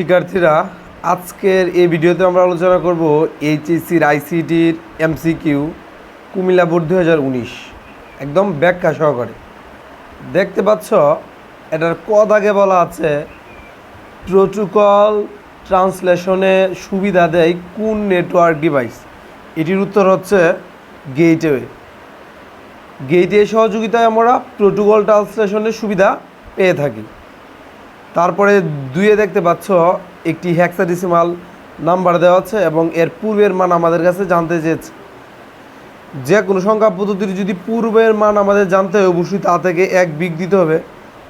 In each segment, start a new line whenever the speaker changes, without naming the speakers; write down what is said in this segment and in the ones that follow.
শিক্ষার্থীরা, আজকের এই ভিডিওতে আমরা আলোচনা করব এইচএসসির আইসিটির এমসিকিউ কুমিল্লা বোর্ড দু হাজার উনিশ। একদম ব্যাখ্যা সহকারে। দেখতে পাচ্ছ, এটার কদ আগে বলা আছে, প্রোটোকল ট্রান্সলেশনে সুবিধা দেয় কোন নেটওয়ার্ক ডিভাইস? এটির উত্তর হচ্ছে গেটওয়ে। গেটওয়ে সহযোগিতায় আমরা প্রোটোকল ট্রান্সলেশনের সুবিধা পেয়ে থাকি। তারপরে দুইয়ে দেখতে পাচ্ছ, একটি হ্যাক্সাডেসিমাল নাম্বার দেওয়া আছে এবং এর পূর্বের মান আমাদের কাছে জানতে চেয়েছে। যে কোনো সংখ্যা পদ্ধতির যদি পূর্বের মান আমাদের জানতে হয়, অবশ্যই তা থেকে এক বিগ দিতে হবে।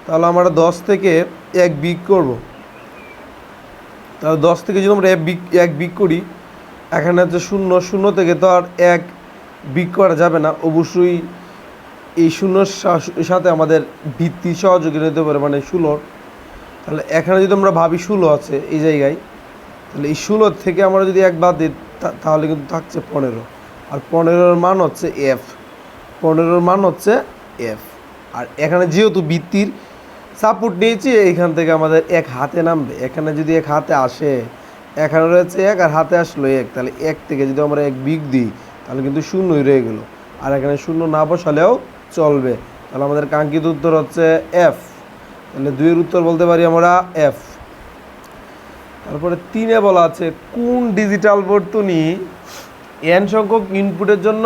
তাহলে আমরা দশ থেকে এক বিগ করব। তাহলে দশ থেকে যদি আমরা এক বিগ এক বিগ করি, এখানে হচ্ছে শূন্য শূন্য থেকে তো আর এক বিগ করা যাবে না। অবশ্যই এই শূন্যর সাথে আমাদের ভিত্তি সহযোগী নিতে পারে মানে ষোলোর তাহলে এখানে যদি আমরা ভাবি ষোলো আছে এই জায়গায়, তাহলে এই ষোলোর থেকে আমরা যদি এক বাদ দিই তাহলে কিন্তু থাকছে পনেরো। আর পনেরোর মান হচ্ছে এফ। পনেরোর মান হচ্ছে এফ। আর এখানে যেহেতু বৃত্তির সাপোর্ট নিয়েছি, এইখান থেকে আমাদের এক হাতে নামবে। এখানে যদি এক হাতে আসে, এখানে রয়েছে এক আর হাতে আসলো এক। তাহলে এক থেকে যদি আমরা এক বিগ দিই, তাহলে কিন্তু শূন্যই রয়ে গেলো। আর এখানে শূন্য না বসালেও চলবে। তাহলে আমাদের কাঙ্ক্ষিত উত্তর হচ্ছে এফ। তাহলে দুইয়ের উত্তর বলতে পারি আমরা এফ তারপরে তিনে বলা আছে, কোন ডিজিটাল বর্তনী এন সংখ্যক ইনপুটের জন্য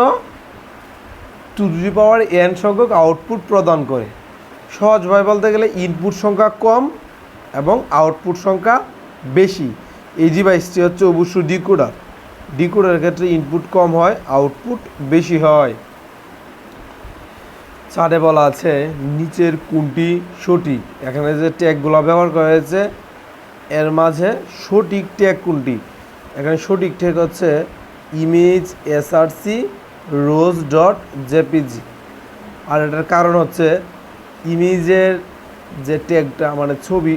টু ডি পাওয়ার এন সংখ্যক আউটপুট প্রদান করে? সহজভাবে বলতে গেলে ইনপুট সংখ্যা কম এবং আউটপুট সংখ্যা বেশি। এই ডিভাইসটি হচ্ছে অবশ্যই ডিকোডার ডিকোডারের ক্ষেত্রে ইনপুট কম হয় আউটপুট বেশি হয়। চারে বলা আছে, নিচের কোনটি সঠিক? এখানে যে ট্যাগগুলো ব্যবহার করা হয়েছে, এর মাঝে সঠিক ট্যাগ কোনটি? এখানে সঠিক ট্যাগ হচ্ছে image SRC rose dot JPG আর এটার কারণ হচ্ছে ইমেজের যে ট্যাগটা মানে ছবি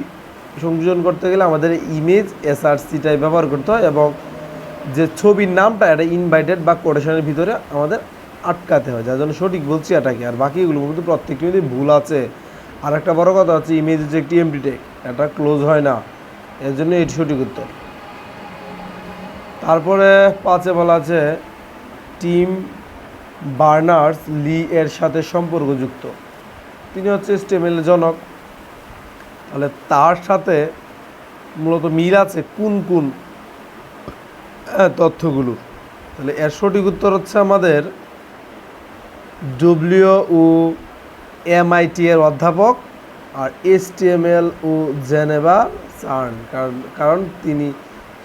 সংযোজন করতে গেলে আমাদের ইমেজ এসআরসিটাই ব্যবহার করতে হয় এবং যে ছবির নামটা, এটা ইনভাইটেড বা কোটেশনের ভিতরে আমাদের আটকাতে হয় যার জন্য সঠিক বলছি এটাকে আর বাকিগুলো কিন্তু প্রত্যেকটি মধ্যে ভুল আছে। আর একটা বড় কথা হচ্ছে ইমেজ হচ্ছে একটি এমটি টেক এটা ক্লোজ হয় না। এর জন্য এটি সঠিক উত্তর। তারপরে পাঁচে বলা আছে টিম বার্নার্স লি এর সাথে সম্পর্কযুক্ত। তিনি হচ্ছে স্টেমেল জনক। তাহলে তার সাথে মূলত মিল আছে কোন কোন আহ, তথ্যগুলো। তাহলে এর সঠিক উত্তর হচ্ছে আমাদের ডব্লিউ ও এমআইটি এর অধ্যাপক আর এস টি এম এল ও জেনেভা চার্ন কারণ কারণ তিনি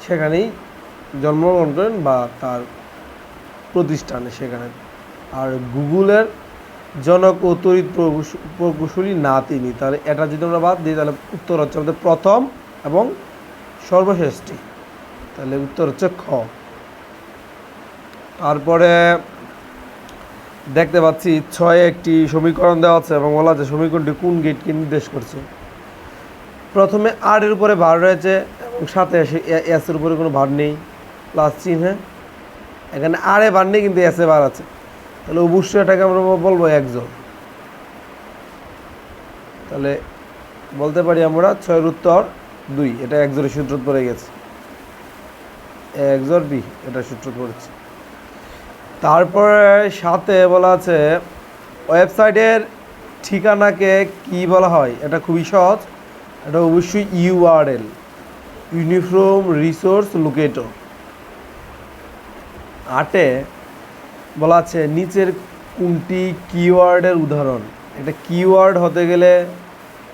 সেখানেই জন্মগ্রহণ করেন বা তার প্রতিষ্ঠানে সেখানে। আর গুগলের জনক ও প্রকৌশ- প্রকৌশলী না তিনি। তাহলে এটা যদি আমরা বাদ দিই, তাহলে উত্তর হচ্ছে আমাদের প্রথম এবং সর্বশেষটি তাহলে উত্তর হচ্ছে খ। তারপরে দেখতে পাচ্ছি, ছয়ে একটি সমীকরণ দেওয়া আছে এবং বলা আছে, সমীকরণটি কোন গেটকে নির্দেশ করছে? প্রথমে আর এর উপরে ভার রয়েছে এবং সাথে এসে এস এর উপরে কোনো ভার নেই প্লাস চিহ্নে। এখানে আর এ ভার নেই, কিন্তু এস ভার আছে। তাহলে অবশ্যই এটাকে আমরা বলব একজন তাহলে বলতে পারি আমরা ছয়ের উত্তর দুই, এটা একজোরের সূত্র পড়ে গেছে। একজোর বি এটা সূত্র পড়েছে তারপরে সাথে বলা আছে, ওয়েবসাইটের ঠিকানাকে কি বলা হয়? এটা খুবই সহজ। এটা অবশ্যই ইউআরএল ইউনিফর্ম রিসোর্স লোকেটর আটে বলা আছে, নিচের কোনটি কিওয়ার্ডের উদাহরণ? এটা কিওয়ার্ড হতে গেলে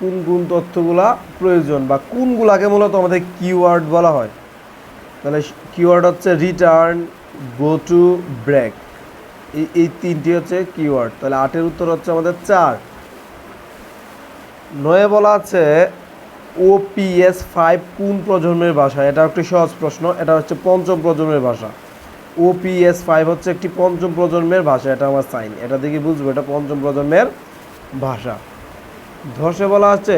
কোন কোন তথ্যগুলা প্রয়োজন বা কোনগুলাকে মূলত আমাদের কিওয়ার্ড বলা হয়? তাহলে কিওয়ার্ড হচ্ছে রিটার্ন গো টু ব্রেক এই এই তিনটি হচ্ছে কিওয়ার্ড তাহলে আটের উত্তর হচ্ছে আমাদের চার। নয়ে বলা আছে ওপিএস ফাইভ কোন প্রজন্মের ভাষা? এটা একটি সহজ প্রশ্ন, এটা হচ্ছে পঞ্চম প্রজন্মের ভাষা। ওপিএস ফাইভ হচ্ছে একটি পঞ্চম প্রজন্মের ভাষা, এটা আমার সাইন এটা দেখে বুঝব, এটা পঞ্চম প্রজন্মের ভাষা। ধসে বলা আছে,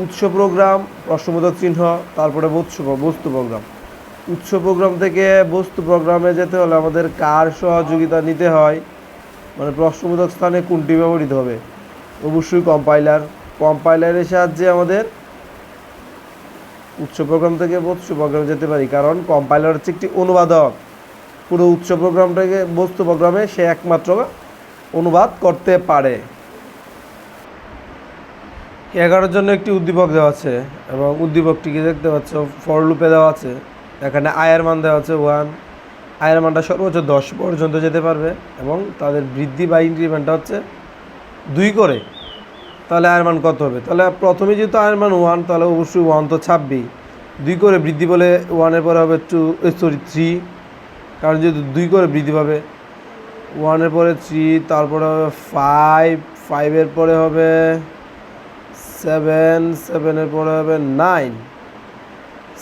উৎস প্রোগ্রাম প্রশ্নবোধক চিহ্ন, তারপরে বস্তু বস্তু প্রোগ্রাম উৎস প্রোগ্রাম থেকে বস্তু প্রোগ্রামে যেতে হলে আমাদের কার সহযোগিতা নিতে হয়? মানে প্রশ্নবোধক স্থানে কোনটি ব্যবহৃত হবে? অবশ্যই কম্পাইলার কম্পাইলারের সাহায্যে আমাদের উচ্চ প্রোগ্রাম থেকে বস্তু প্রোগ্রামে যেতে পারি। কারণ কম্পাইলার হচ্ছে একটি অনুবাদক। পুরো উৎস প্রোগ্রামটাকে বস্তু প্রোগ্রামে সে একমাত্র অনুবাদ করতে পারে। এগারোর জন্য একটি উদ্দীপক দেওয়া আছে এবং উদ্দীপকটিকে দেখতে পাচ্ছ ফর লুপে দেওয়া আছে। এখানে আয়ের মান দেওয়া আছে ওয়ান আয়ের মানটা সর্বোচ্চ দশ পর্যন্ত যেতে পারবে এবং তাদের বৃদ্ধি বা ইনক্রিমেন্টটা হচ্ছে দুই করে। তাহলে আয়ের মান কত হবে? তাহলে প্রথমে যেহেতু আয়ের মান ওয়ান তাহলে অবশ্যই ওয়ান তো ছাপবেই। দুই করে বৃদ্ধি বলে ওয়ানের পরে হবে টু সরি থ্রি কারণ যেহেতু দুই করে বৃদ্ধি পাবে ওয়ানের পরে থ্রি তারপরে হবে ফাইভ ফাইভের পরে হবে সেভেন সেভেনের পরে হবে নাইন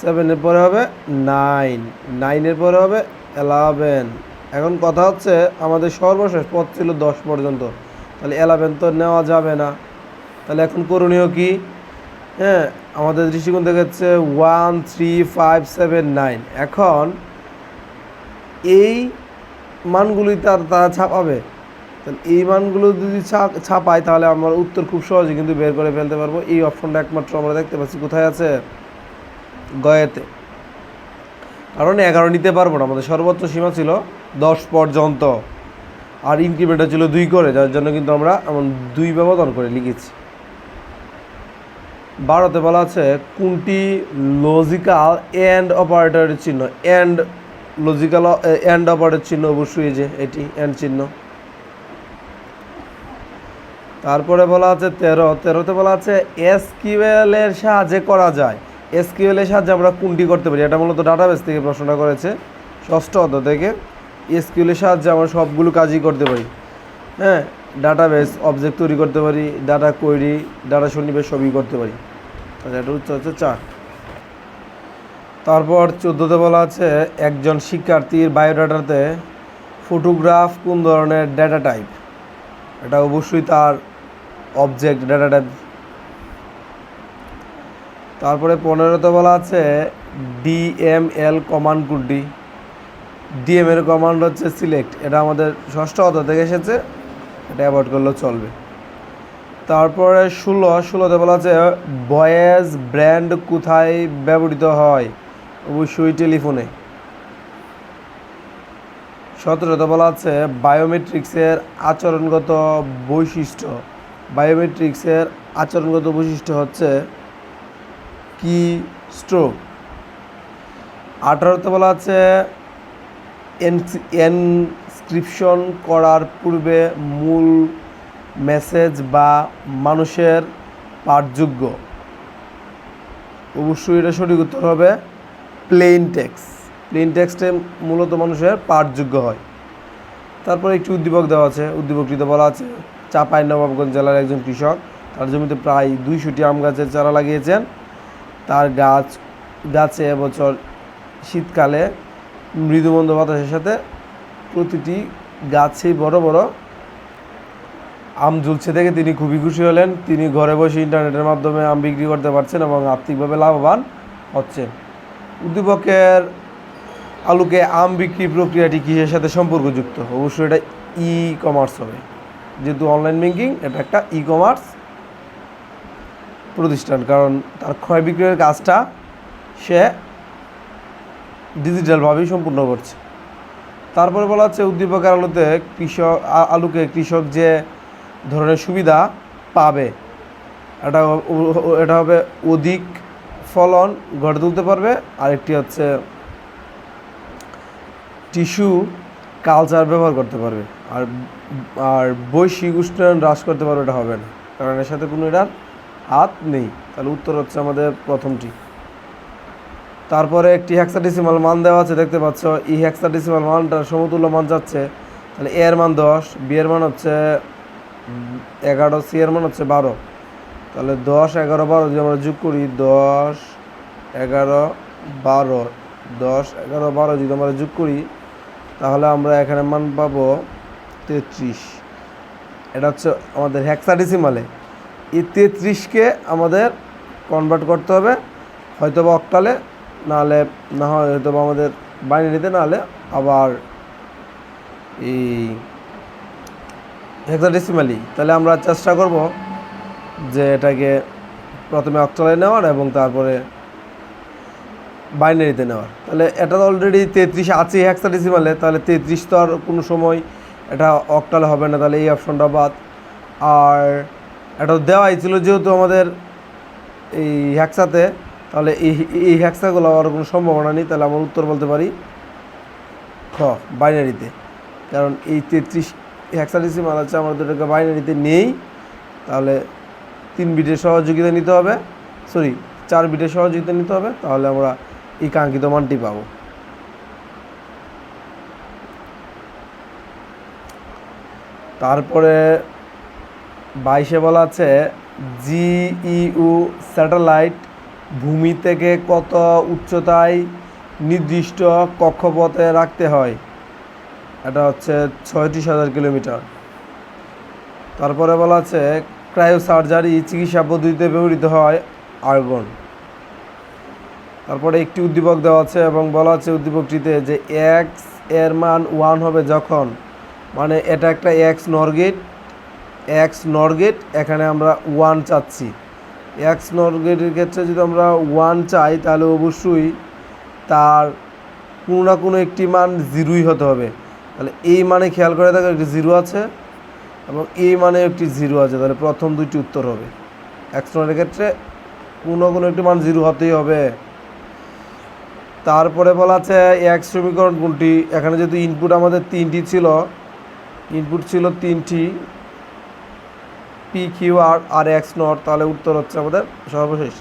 সেভেনের পরে হবে নাইন নাইনের পরে হবে এলেভেন এখন কথা হচ্ছে, আমাদের সর্বশেষ পথ ছিল দশ পর্যন্ত। তাহলে এলেভেন তো নেওয়া যাবে না। তাহলে এখন করণীয় কি? হ্যাঁ আমাদের দৃষ্টিকোণ থেকে হচ্ছে one three five seven nine এখন এই মানগুলি তার তারা ছাপাবে। তাহলে এই মানগুলো যদি ছা- ছাপাই, তাহলে আমরা উত্তর খুব সহজে কিন্তু বের করে ফেলতে পারব। এই অপশনটা একমাত্র আমরা দেখতে পাচ্ছি। কোথায় আছে? গয়েতে। কারণ এগারো নিতে পারব না, আমাদের সর্বোচ্চ সীমা ছিল দশ পর্যন্ত। আর ইনক্রিমেন্টটা ছিল দুই করে, যার জন্য কিন্তু আমরা এমন দুই ব্যবধান করে লিখেছি। বারোতে বলা আছে, কোনটি লজিক্যাল এন্ড অপারেটরের চিহ্ন? এন্ড লজিক্যাল এন্ড অপারেটর চিহ্ন অবশ্যই যে, এটি এন্ড চিহ্ন। তারপরে বলা আছে তেরো, তেরোতে বলা আছে, এসকিউএল এর সাহায্যে করা যায়। এসকিউএল এর সাহায্যে আমরা কোনটি করতে পারি? এটা মূলত ডাটাবেস থেকে প্রশ্নটা করেছে। ষষ্ঠ অধ্যায় থেকে এসকিউএল এর সাহায্যে আমরা সবগুলো কাজই করতে পারি। হ্যাঁ ডাটাবেস অবজেক্ট তৈরি করতে পারি ডাটা কোয়েরি ডাটা সন্নিবেশ সবই করতে পারি। তাহলে এটা উত্তর হচ্ছে চার। তারপর চোদ্দোতে বলা আছে, একজন শিক্ষার্থীর বায়োডাটাতে ফটোগ্রাফ কোন ধরনের ডেটা টাইপ এটা অবশ্যই তার অবজেক্ট ডেটা টাইপ তারপরে পনেরোতে বলা আছে ডিএমএল কমান্ড কোডটি ডিএমএল কমান্ড হচ্ছে সিলেক্ট। এটা আমাদের ষষ্ঠ অধ্যায় থেকে এসেছে। এটা অ্যাভয়েড করলেও চলবে। তারপরে ষোলো, ষোলোতে বলা আছে ভয়েস ব্র্যান্ড কোথায় ব্যবহৃত হয়? অবশ্যই টেলিফোনে। সতেরোতে বলা আছে, বায়োমেট্রিক্সের আচরণগত বৈশিষ্ট্য। বায়োমেট্রিক্সের আচরণগত বৈশিষ্ট্য হচ্ছে কি স্ট্রোক আঠারোতে বলা আছে এনস্ক্রিপশন করার পূর্বে মূল মেসেজ বা মানুষের পাঠযোগ্য। অবশ্যই এটা সঠিক উত্তর হবে প্লেন টেক্স প্লেন টেক্সটে মূলত মানুষের পাঠযোগ্য হয়। তারপরে একটি উদ্দীপক দেওয়া আছে, উদ্দীপকটিতে বলা আছে চাপাই নবাবগঞ্জ জেলার একজন কৃষক, তার জমিতে প্রায় দুইশোটি আম গাছের চারা লাগিয়েছেন। তার গাছ, গাছে এবছর শীতকালে মৃদুমন্দ বাতাসের সাথে প্রতিটি গাছেই বড় বড় আম ঝুলছে দেখে তিনি খুবই খুশি হলেন। তিনি ঘরে বসে ইন্টারনেটের মাধ্যমে আম বিক্রি করতে পারছেন এবং আর্থিকভাবে লাভবান হচ্ছেন। উদ্দীপকের আলুকে আম বিক্রি প্রক্রিয়াটি কিসের সাথে সম্পর্কযুক্ত? অবশ্যই এটা ই কমার্স হবে। যেহেতু অনলাইন ব্যাঙ্কিং এটা একটা ই কমার্স প্রতিষ্ঠান, কারণ তার ক্রয় বিক্রয়ের কাজটা সে ডিজিটালভাবেই সম্পূর্ণ করছে। তারপরে বলা হচ্ছে উদ্দীপকের আলুতে কৃষক আলুকে কৃষক যে ধরনের সুবিধা পাবে, এটা এটা হবে অধিক ফলন গড়ে তুলতে পারবে। আরেকটি হচ্ছে টিস্যু কালচার ব্যবহার করতে পারবে। আর আর বৈশ্বিক উষ্ণায়ন হ্রাস করতে পারবে এটা হবে না। কারণ এর সাথে কোনো এটার হাত নেই। তাহলে উত্তর হচ্ছে আমাদের প্রথমটি। তারপরে একটি হেক্সাডেসিমাল মান দেওয়া আছে, দেখতে পাচ্ছ? এই হেক্সাডেসিমাল মানটার সমতুল্য মান যাচ্ছে, তাহলে এর মান দশ বি এর মান হচ্ছে এগারো সি এর মান হচ্ছে বারো। তাহলে দশ, এগারো, বারো যদি আমরা যোগ করি, দশ, এগারো, বারো, দশ, এগারো, বারো যদি আমরা যোগ করি, তাহলে আমরা এখানে মান পাবো তেত্রিশ। এটা হচ্ছে আমাদের হেক্সাডেসিমালে এই তেত্রিশকে আমাদের কনভার্ট করতে হবে হয়তো বা অক্টালে, নাহলে না হয় হয়তো বা আমাদের বাইনারিতে নাহলে আবার এই হেক্সাডেসিমালি তাহলে আমরা চেষ্টা করব যে এটাকে প্রথমে অক্টালে নেওয়ার এবং তারপরে বাইনারিতে নেওয়ার। তাহলে এটা তো অলরেডি তেত্রিশ আছে হেক্সাডেসিমালে তাহলে তেত্রিশ তো আর কোনো সময় এটা অক্টালে হবে না, তাহলে এই অপশনটা বাদ। আর এটা দেওয়াই ছিল যেহেতু আমাদের এই হ্যাক্সাতে, তাহলে এই এই হ্যাক্সাগুলো আর কোনো সম্ভাবনা নেই, তাহলে আমরা উত্তর বলতে পারি খ, বাইনারিতে। কারণ এই তেত্রিশ হ্যাক্সাডেসিমাল আছে আমাদের এটাকে বাইনারিতে নেই, তাহলে তিন বিটের সহযোগিতা নিতে হবে, সরি, চার বিটের সহযোগিতা নিতে হবে, তাহলে আমরা এই কাঙ্ক্ষিত মানটি পাবো। তারপরে বাইশে বলা আছে, জিইউ স্যাটেলাইট ভূমি থেকে কত উচ্চতায় নির্দিষ্ট কক্ষপথে রাখতে হয়? এটা হচ্ছে ছয়ত্রিশ হাজার কিলোমিটার। তারপরে বলা আছে ক্রায়ো সার্জারি চিকিৎসা পদ্ধতিতে ব্যবহৃত হয় আর্গন। তারপরে একটি উদ্দীপক দেওয়া আছে এবং বলা আছে উদ্দীপকটিতে যে এক্সের মান ওয়ান হবে যখন মানে এটা একটা এক্স নরগেট। এক্স নরগেট, এখানে আমরা ওয়ান চাচ্ছি। এক্স নরগেটের ক্ষেত্রে যদি আমরা ওয়ান চাই, তাহলে অবশ্যই তার কোনো না কোনো একটি মান জিরোই হতে হবে। তাহলে এই মানে খেয়াল করে দেখো, একটি জিরো আছে এবং এই মানে একটি জিরো আছে। তাহলে প্রথম দুইটি উত্তর হবে। এক্স নরের ক্ষেত্রে কোনো কোনো একটি মান জিরো হতেই হবে। তারপরে বলা আছে এক সমীকরণ কোনটি? এখানে যেহেতু ইনপুট আমাদের তিনটি ছিল ইনপুট ছিল তিনটি। পি কিউ আর আর এক্স নট তাহলে উত্তর হচ্ছে আমাদের সর্বশেষ